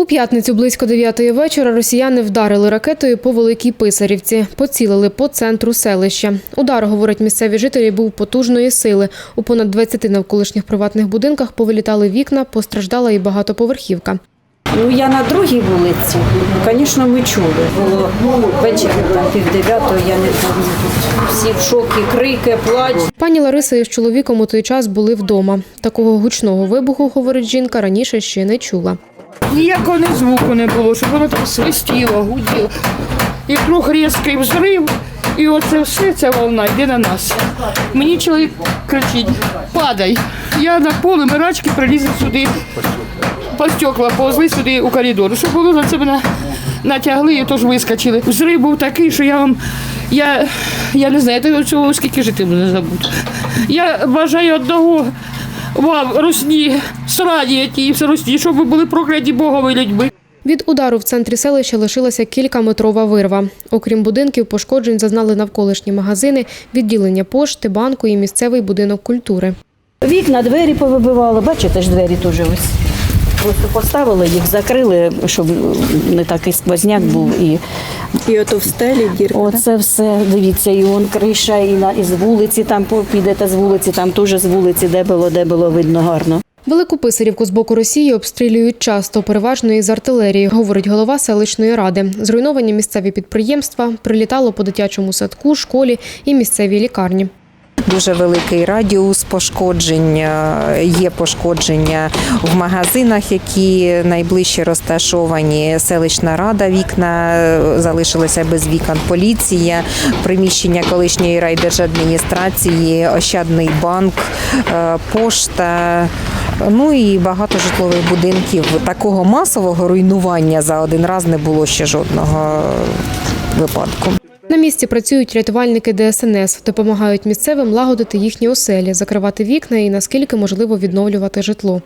У п'ятницю близько 9 вечора росіяни вдарили ракетою по Великій Писарівці. Поцілили по центру селища. Удар, говорять місцеві жителі, був потужної сили. У понад 20 навколишніх приватних будинках повилітали вікна, постраждала і багатоповерхівка. Ну, я на другій вулиці. Звісно, ми чули. Було ввечері, там пів дев'ятого, я не пам'ятаю. Всі в шокі, крики, плач. Пані Лариса із чоловіком у той час були вдома. Такого гучного вибуху, говорить жінка, раніше ще не чула. Ніякого ні звуку не було, щоб воно там свистіло, гуділо. І круг різкий взрив, і оце все, ця волна йде на нас. Мені чоловік кричить, падай. Я на поле мирачки прилізли сюди, по стекла повзли сюди у коридор, щоб було на себе на- натягли і тож вискочили. Взрив був такий, що я вам. Я, я не знаю, я цього скільки жити не забуду. Я бажаю одного вам, русні, сраді ті все русні, щоб ви були прокляті Богові людьми. Від удару в центрі селища лишилася кількаметрова вирва. Окрім будинків, пошкоджень зазнали навколишні магазини, відділення пошти, банку і місцевий будинок культури. Вікна, двері повибивали. Бачите ж двері теж ось. Просто поставили їх, закрили, щоб не такий сквозняк був. І І ото в стелі дірка. оце все, дивіться, і он криша, і, на, і з вулиці, там підете з вулиці, там теж з вулиці, де було, де було видно гарно. Велику Писарівку з боку Росії обстрілюють часто, переважно із артилерії, говорить голова селищної ради. Зруйновані місцеві підприємства, прилітало по дитячому садку, школі і місцевій лікарні. Дуже великий радіус пошкодження, є пошкодження в магазинах, які найближче розташовані. Селищна рада вікна залишилися без вікон. Поліція, приміщення колишньої райдержадміністрації, Ощадний банк, е, пошта. Ну і багато житлових будинків. Такого масового руйнування за один раз не було ще жодного випадку. На місці працюють рятувальники ДСНС, допомагають місцевим лагодити їхні оселі, закривати вікна і наскільки можливо відновлювати житло.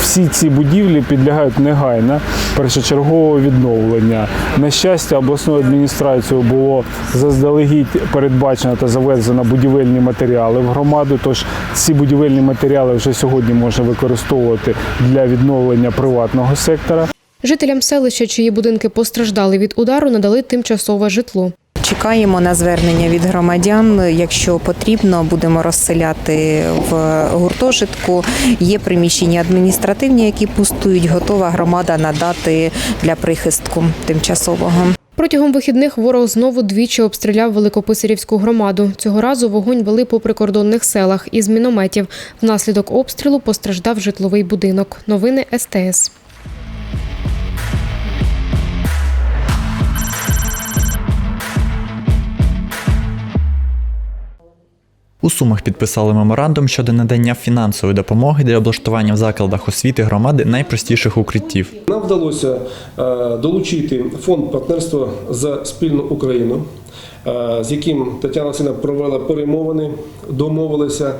Всі ці будівлі підлягають негайно першочергового відновлення. На щастя, обласною адміністрацією було заздалегідь передбачено та завезено будівельні матеріали в громаду. Тож ці будівельні матеріали вже сьогодні можна використовувати для відновлення приватного сектора. Жителям селища, чиї будинки постраждали від удару, надали тимчасове житло. Чекаємо на звернення від громадян. Якщо потрібно, будемо розселяти в гуртожитку. Є приміщення адміністративні, які пустують. Готова громада надати для прихистку тимчасового. Протягом вихідних ворог знову двічі обстріляв Великописарівську громаду. Цього разу вогонь вели по прикордонних селах із мінометів. Внаслідок обстрілу постраждав житловий будинок. Новини СТС. У Сумах підписали меморандум щодо надання фінансової допомоги для облаштування в закладах освіти громади найпростіших укриттів. Нам вдалося е, долучити фонд партнерства за спільну Україну, е, з яким Тетяна Васильівна провела перемовини, домовилися,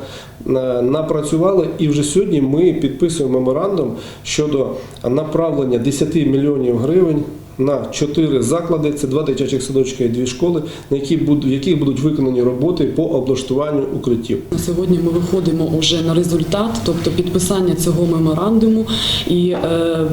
е, напрацювали, і вже сьогодні ми підписуємо меморандум щодо направлення 10 мільйонів гривень. На чотири заклади, це два дитячих садочки і дві школи, на які будуть, в яких будуть виконані роботи по облаштуванню укриттів. Сьогодні ми виходимо вже на результат, тобто підписання цього меморандуму, і е,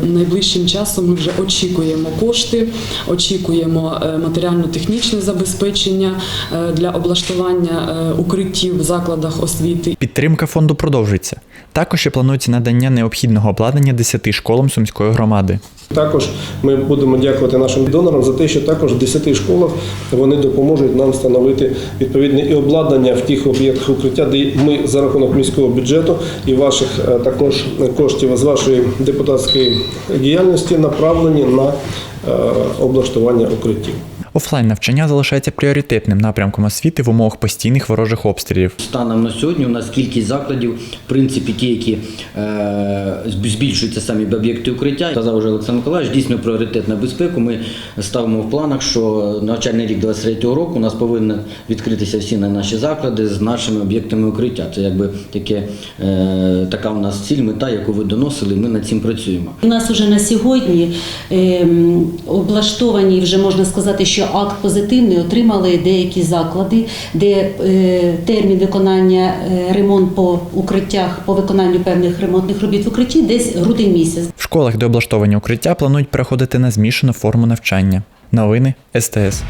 найближчим часом ми вже очікуємо кошти, очікуємо е, матеріально-технічне забезпечення е, для облаштування е, укриттів в закладах освіти. Підтримка фонду продовжується. Також і планується надання необхідного обладнання 10 школам сумської громади. Також ми будемо дякувати нашим донорам за те, що також в 10 школах вони допоможуть нам встановити відповідне і обладнання в тих об'єктах укриття, де ми за рахунок міського бюджету і ваших е, також коштів з вашої депутатської діяльності направлені на е, облаштування укриттів. Офлайн навчання залишається пріоритетним напрямком освіти в умовах постійних ворожих обстрілів. Станом на сьогодні у нас кількість закладів, в принципі, ті, які е, збільшуються самі об'єкти укриття. Казав вже Олександр Миколаївич, дійсно пріоритет на безпеку. Ми ставимо в планах, що навчальний рік 23-го року у нас повинні відкритися всі на наші заклади з нашими об'єктами укриття. Це якби таке, е, така у нас ціль, мета, яку ви доносили, ми над цим працюємо. У нас вже на сьогодні ем, облаштовані, вже можна сказати, що акт позитивний отримали деякі заклади, де е, термін виконання е, ремонт по укриттях, по виконанню певних ремонтних робіт в укритті десь грудень місяць. В школах, де облаштовані укриття, планують переходити на змішану форму навчання. Новини СТС.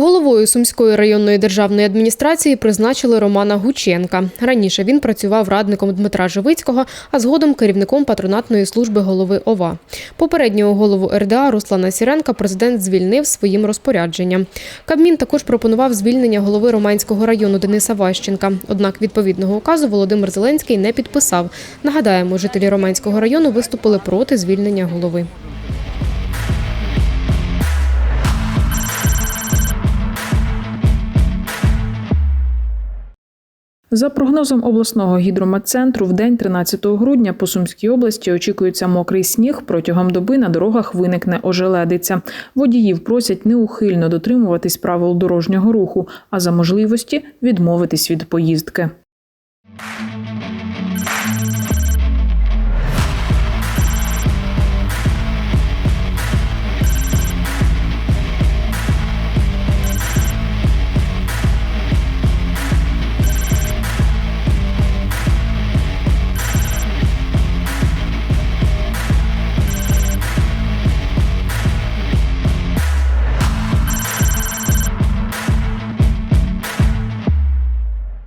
Головою Сумської районної державної адміністрації призначили Романа Гученка. Раніше він працював радником Дмитра Живицького, а згодом керівником патронатної служби голови ОВА. Попереднього голову РДА Руслана Сіренка президент звільнив своїм розпорядженням. Кабмін також пропонував звільнення голови Романського району Дениса Ващенка. Однак відповідного указу Володимир Зеленський не підписав. Нагадаємо, жителі Романського району виступили проти звільнення голови. За прогнозом обласного гідрометцентру, в день 13 грудня по Сумській області очікується мокрий сніг. Протягом доби на дорогах виникне ожеледиця. Водіїв просять неухильно дотримуватись правил дорожнього руху, а за можливості відмовитись від поїздки.